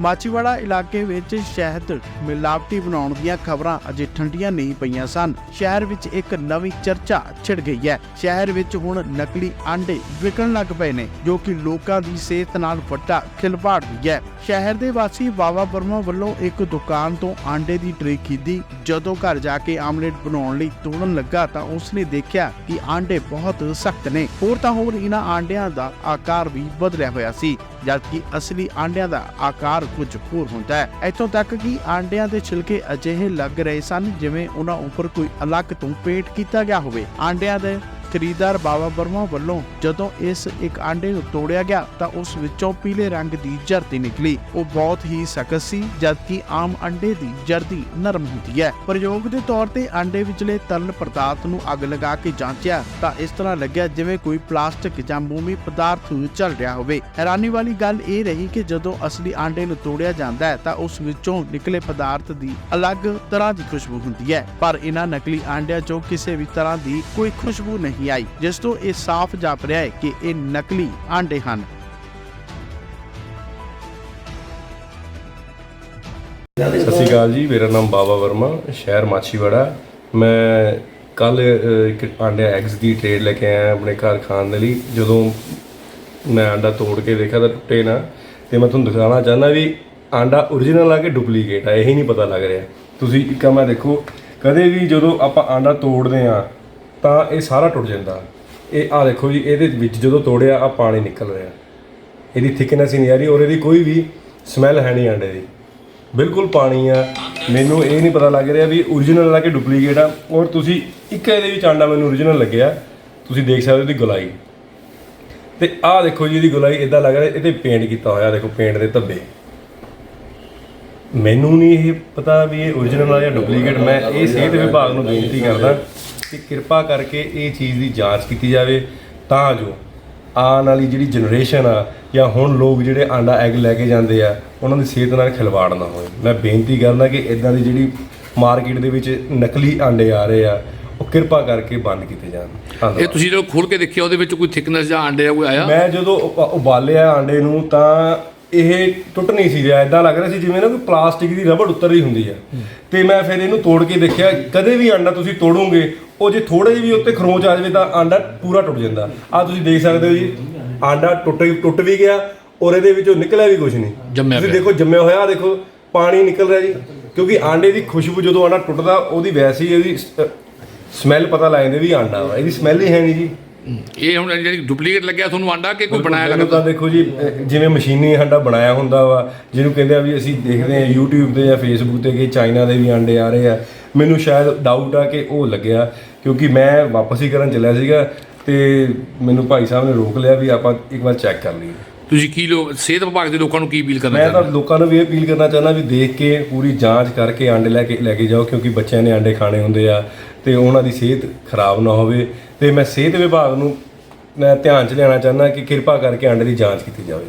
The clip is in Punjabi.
ਮਾਚੀਵਾੜਾ ਇਲਾਕੇ ਵਿੱਚ ਸ਼ਹਿਦ ਮਿਲਾਵਟੀ ਬਣਾਉਣ ਦੀਆਂ ਖਬਰਾਂ ਅਜੇ ਠੰਡੀਆਂ ਨਹੀਂ ਪਈਆਂ ਸਨ। ਸ਼ਹਿਰ ਵਿੱਚ ਇੱਕ ਨਵੀਂ ਚਰਚਾ ਛਿੜ ਗਈ ਹੈ। ਸ਼ਹਿਰ ਵਿੱਚ ਹੁਣ ਨਕਲੀ ਆਂਡੇ ਵਿਕਣ ਲੱਗ ਪਏ ਨੇ, ਜੋ ਕਿ ਲੋਕਾਂ ਦੀ ਸਿਹਤ ਨਾਲ ਵੱਡਾ ਖਿਲਵਾੜ ਵੀ ਹੈ। ਸ਼ਹਿਰ ਦੇ ਵਾਸੀ ਬਾਵਾ ਵਰਮਾ ਵੱਲੋਂ ਇੱਕ ਦੁਕਾਨ ਤੋਂ ਆਂਡੇ ਦੀ ਟ੍ਰੇ ਖਰੀਦੀ। ਜਦੋਂ ਘਰ ਜਾ ਕੇ ਆਮਲੇਟ ਬਣਾਉਣ ਲਈ ਤੋੜਨ ਲੱਗਾ ਤਾਂ ਉਸਨੇ ਦੇਖਿਆ ਕਿ ਆਂਡੇ ਬਹੁਤ ਸਖਤ ਨੇ। ਹੋਰ ਤਾਂ ਹੋਰ ਇਹਨਾਂ ਆਂਡਿਆਂ ਦਾ ਆਕਾਰ ਵੀ ਬਦਲਿਆ ਹੋਇਆ ਸੀ, ਜਦਕਿ ਅਸਲੀ ਆਂਡਿਆਂ ਦਾ ਆਕਾਰ ਕੁਝ ਹੋਰ ਹੁੰਦਾ ਹੈ। ਇੱਥੋਂ ਤੱਕ ਕਿ ਆਂਡਿਆਂ ਦੇ ਛਿਲਕੇ ਅਜਿਹੇ ਲੱਗ ਰਹੇ ਸਨ ਜਿਵੇਂ ਉਹਨਾਂ ਉੱਪਰ ਕੋਈ ਅਲੱਗ ਤੋਂ ਪੇਂਟ ਕੀਤਾ ਗਿਆ ਹੋਵੇ। ਆਂਡਿਆਂ ਦੇ ਖਰੀਦਦਾਰ ਬਾਬਾ ਵਰਮਾ ਵੱਲੋਂ ਜਦੋਂ ਇਸ ਇੱਕ ਆਂਡੇ ਨੂੰ ਤੋੜਿਆ ਗਿਆ ਤਾਂ ਉਸ ਵਿੱਚੋਂ ਪੀਲੇ ਰੰਗ ਦੀ ਜਰਦੀ ਨਿਕਲੀ। ਉਹ ਬਹੁਤ ਹੀ ਸਖਤ ਸੀ, ਜਦਕਿ ਆਮ ਅੰਡੇ ਦੀ ਜਰਦੀ ਨਰਮ ਹੁੰਦੀ ਹੈ। ਪ੍ਰਯੋਗ ਦੇ ਤੌਰ ਤੇ ਆਂਡੇ ਵਿਚਲੇ ਤਰਲ ਪਦਾਰਥ ਨੂੰ ਅੱਗ ਲਗਾ ਕੇ ਜਾਂਚਿਆ ਤਾਂ ਇਸ ਤਰ੍ਹਾਂ ਲੱਗਿਆ ਜਿਵੇਂ ਕੋਈ ਪਲਾਸਟਿਕ ਜਾਂ ਮੂਮੀ ਪਦਾਰਥ ਚੱਲ ਰਿਹਾ ਹੋਵੇ। ਹੈਰਾਨੀ ਵਾਲੀ ਗੱਲ ਇਹ ਰਹੀ ਕਿ ਜਦੋਂ ਅਸਲੀ ਆਂਡੇ ਨੂੰ ਤੋੜਿਆ ਜਾਂਦਾ ਹੈ ਤਾਂ ਉਸ ਵਿੱਚੋਂ ਨਿਕਲੇ ਪਦਾਰਥ ਦੀ ਅਲੱਗ ਤਰ੍ਹਾਂ ਦੀ ਖੁਸ਼ਬੂ ਹੁੰਦੀ ਹੈ। ਪਰ ਇਹਨਾਂ ਨਕਲੀ ਆਂਡਿਆਂ 'ਚੋਂ ਕਿਸੇ ਵੀ ਤਰ੍ਹਾਂ ਦੀ ਕੋਈ ਖੁਸ਼ਬੂ ਨਹੀਂ ਆਈ, ਜਿਸ ਤੋਂ ਇਹ ਸਾਫ਼ ਜਾਪ ਰਿਹਾ ਹੈ ਕਿ ਇਹ ਨਕਲੀ ਆਂਡੇ ਹਨ। ਸਤਿ ਸ਼੍ਰੀ ਅਕਾਲ ਜੀ, ਮੇਰਾ ਨਾਮ ਬਾਬਾ ਵਰਮਾ, ਸ਼ਹਿਰ ਮਾਛੀਵਾੜਾ। ਮੈਂ ਕੱਲ ਇੱਕ ਆਂਡੇ ਐਗਸ ਦੀ ਟ੍ਰੇਡ ਲੈ ਕੇ ਆਇਆ ਆਪਣੇ ਘਰ ਖਾਣ ਦੇ ਲਈ। ਜਦੋਂ ਮੈਂ ਆਂਡਾ ਤੋੜ ਕੇ ਦੇਖਿਆ ਤਾਂ ਟੁੱਟੇ ਨਾ, ਤੇ ਮੈਂ ਤੁਹਾਨੂੰ ਦਿਖਾਉਣਾ ਚਾਹੁੰਦਾ ਵੀ ਆਂਡਾ origignal ਆ ਕਿ ਡੁਪਲੀਕੇਟ ਆ, ਇਹ ਹੀ ਨਹੀਂ ਪਤਾ ਲੱਗ ਰਿਹਾ। ਤੁਸੀਂ ਇੱਕ ਮੈਂ ਦੇਖੋ, ਕਦੇ ਵੀ ਜਦੋਂ ਆਪਾਂ ਆਂਡਾ ਤੋੜਦੇ ਆ ਤਾਂ ਇਹ ਸਾਰਾ ਟੁੱਟ ਜਾਂਦਾ। ਇਹ ਆ ਦੇਖੋ ਜੀ, ਇਹਦੇ ਵਿੱਚ ਜਦੋਂ ਤੋੜਿਆ ਆ ਪਾਣੀ ਨਿਕਲ ਰਿਹਾ। ਇਹਦੀ ਥਿਕਨੈਸ ਹੀ ਨਹੀਂ ਆ ਰਹੀ, ਔਰ ਇਹਦੀ ਕੋਈ ਵੀ ਸਮੈਲ ਹੈ ਨਹੀਂ ਆਂਡੇ ਦੀ। ਬਿਲਕੁਲ ਪਾਣੀ ਆ। ਮੈਨੂੰ ਇਹ ਨਹੀਂ ਪਤਾ ਲੱਗ ਰਿਹਾ ਵੀ origignal ਆ ਕਿ ਡੁਪਲੀਕੇਟ ਆ, ਔਰ ਤੁਸੀਂ ਇੱਕ ਇਹਦੇ ਵਿੱਚ ਆਂਡਾ ਮੈਨੂੰ origignal ਲੱਗਿਆ, ਤੁਸੀਂ ਦੇਖ ਸਕਦੇ ਹੋ ਇਹਦੀ ਗੁਲਾਈ। ਤੇ ਆਹ ਦੇਖੋ ਜੀ, ਇਹਦੀ ਗੁਲਾਈ ਇਦਾਂ ਲੱਗ ਰਿਹਾ ਇਹਤੇ ਪੇਂਟ ਕੀਤਾ ਹੋਇਆ, ਦੇਖੋ ਪੇਂਟ ਦੇ ਧੱਬੇ। ਮੈਨੂੰ ਨਹੀਂ ਇਹ ਪਤਾ ਵੀ ਇਹ origignal ਆ ਜਾਂ ਡੁਪਲੀਕੇਟ ਮੈਂ ਇਹ ਸਿਹਤ ਵਿਭਾਗ ਨੂੰ ਬੇਨਤੀ ਕਰਦਾ। ਕਿ ਕਿਰਪਾ ਕਰਕੇ ਇਹ ਚੀਜ਼ ਦੀ ਜਾਂਚ ਕੀਤੀ ਜਾਵੇ ਤਾਂ ਜੋ ਆਉਣ ਵਾਲੀ ਜਿਹੜੀ ਜਨਰੇਸ਼ਨ ਆ ਜਾਂ ਹੁਣ ਲੋਕ ਜਿਹੜੇ ਆਂਡਾ ਐਗ ਲੈ ਕੇ ਜਾਂਦੇ ਆ ਉਹਨਾਂ ਦੀ ਸਿਹਤ ਨਾਲ ਖਿਲਵਾੜ ਨਾ ਹੋਵੇ। ਮੈਂ ਬੇਨਤੀ ਕਰਦਾ ਕਿ ਇਦਾਂ ਦੀ ਜਿਹੜੀ ਮਾਰਕੀਟ ਦੇ ਵਿੱਚ ਨਕਲੀ ਆਂਡੇ ਆ ਰਹੇ ਆ ਉਹ ਕਿਰਪਾ ਕਰਕੇ ਬੰਦ ਕੀਤੇ ਜਾਣ। ਇਹ ਤੁਸੀਂ ਜਦੋਂ ਖੋਲ ਕੇ ਦੇਖਿਆ ਉਹਦੇ ਵਿੱਚ ਕੋਈ ਥਿਕਨੈਸ ਜਾਂ ਆਂਡੇ ਦਾ ਕੋਈ ਆਇਆ? ਮੈਂ ਜਦੋਂ ਉਬਾਲਿਆ ਆਂਡੇ ਨੂੰ ਤਾਂ ਇਹ ਟੁੱਟ ਨਹੀਂ ਸੀ ਰਿਹਾ ਇਦਾਂ ਲੱਗ ਰਿਹਾ ਸੀ ਜਿਵੇਂ ਨਾ ਕੋਈ ਪਲਾਸਟਿਕ ਦੀ ਰਬੜ ਉੱਤਰ ਰਹੀ ਹੁੰਦੀ ਆ। ਤੇ ਮੈਂ ਫਿਰ ਇਹਨੂੰ ਤੋੜ ਕੇ ਦੇਖਿਆ ਕਦੇ ਵੀ ਆਂਡਾ ਤੁਸੀਂ ਤੋੜੋਗੇ ਉਹ ਜੇ ਥੋੜੇ ਜਿਹੇ ਵੀ ਉੱਤੇ ਖਰੋਚ ਆ ਜਾਵੇ ਤਾਂ ਆਂਡਾ ਪੂਰਾ ਟੁੱਟ ਜਾਂਦਾ। ਆ ਤੁਸੀਂ ਦੇਖ ਸਕਦੇ ਹੋ ਜੀ ਆਂਡਾ ਟੁੱਟ ਟੁੱਟ ਵੀ ਗਿਆ ਔਰ ਇਹਦੇ ਵਿੱਚੋਂ ਨਿਕਲਿਆ ਵੀ ਕੁਝ ਨਹੀਂ। ਜੰਮਿਆ ਤੁਸੀਂ। ਦੇਖੋ ਜੰਮਿਆ ਹੋਇਆ ਦੇਖੋ ਪਾਣੀ ਨਿਕਲ ਰਿਹਾ ਜੀ। ਕਿਉਂਕਿ ਆਂਡੇ ਦੀ ਖੁਸ਼ਬੂ ਜਦੋਂ ਆਂਡਾ ਟੁੱਟਦਾ ਉਹਦੀ ਵੈਸੇ ਇਹਦੀ ਸਮੈਲ ਪਤਾ ਲੱਗ ਜਾਂਦੀ ਵੀ ਆਂਡਾ ਵਾ ਇਹਦੀ ਸਮੈਲ ਹੀ ਹੈ ਨਹੀਂ ਜੀ। ਇਹ ਹੁਣ ਜਿਹੜੀ ਡੁਪਲੀਕੇਟ ਲੱਗਿਆ ਤੁਹਾਨੂੰ ਆਂਡਾ ਕਿ ਕੋਈ ਬਣਾਇਆ ਲੱਗਦਾ ਤਾਂ ਦੇਖੋ ਜੀ ਅਹ ਜਿਵੇਂ ਮਸ਼ੀਨੀ ਆਂਡਾ ਬਣਾਇਆ ਹੁੰਦਾ ਵਾ ਜਿਹਨੂੰ ਕਹਿੰਦੇ ਆ ਵੀ ਅਸੀਂ ਦੇਖਦੇ ਆ YouTube ਤੇ ਜਾਂ Facebook ਤੇ ਕਿ ਚਾਈਨਾ ਦੇ ਵੀ ਆਂਡੇ ਆ ਰਹੇ ਆ। ਮੈਨੂੰ ਸ਼ਾਇਦ ਡਾਊਟ ਆ ਕਿ ਉਹ ਲੱਗਿਆ ਕਿਉਂਕਿ ਮੈਂ ਵਾਪਸ ਹੀ ਕਰਨ ਚੱਲਿਆ ਸੀਗਾ ਤੇ ਮੈਨੂੰ ਭਾਈ ਸਾਹਿਬ ਨੇ ਰੋਕ ਲਿਆ ਵੀ ਆਪਾਂ ਇੱਕ ਵਾਰ ਚੈੱਕ ਕਰ ਲਈਏ। ਤੁਸੀਂ ਕੀ ਲੋਕ ਸਿਹਤ ਵਿਭਾਗ ਦੇ ਲੋਕਾਂ ਨੂੰ ਕੀ ਅਪੀਲ ਕਰਨਾ ਮੈਂ ਤਾਂ ਲੋਕਾਂ ਨੂੰ ਵੀ ਇਹ ਅਪੀਲ ਕਰਨਾ ਚਾਹੁੰਦਾ ਵੀ ਦੇਖ ਕੇ ਪੂਰੀ ਜਾਂਚ ਕਰਕੇ ਆਂਡੇ ਲੈ ਕੇ ਲੈ ਕੇ ਜਾਓ ਕਿਉਂਕਿ ਬੱਚਿਆਂ ਨੇ ਆਂਡੇ ਖਾਣੇ ਹੁੰਦੇ ਆ। ਤੇ ਉਹਨਾਂ ਦੀ ਸਿਹਤ ਖਰਾਬ ਨਾ ਹੋਵੇ। ਤੇ ਮੈਂ ਸਿਹਤ ਵਿਭਾਗ ਨੂੰ ਮੈਂ ਧਿਆਨ ਚ ਲਿਆਉਣਾ ਚਾਹੁੰਦਾ ਕਿ ਕਿਰਪਾ ਕਰਕੇ ਆਂਡੇ ਦੀ ਜਾਂਚ ਕੀਤੀ ਜਾਵੇ।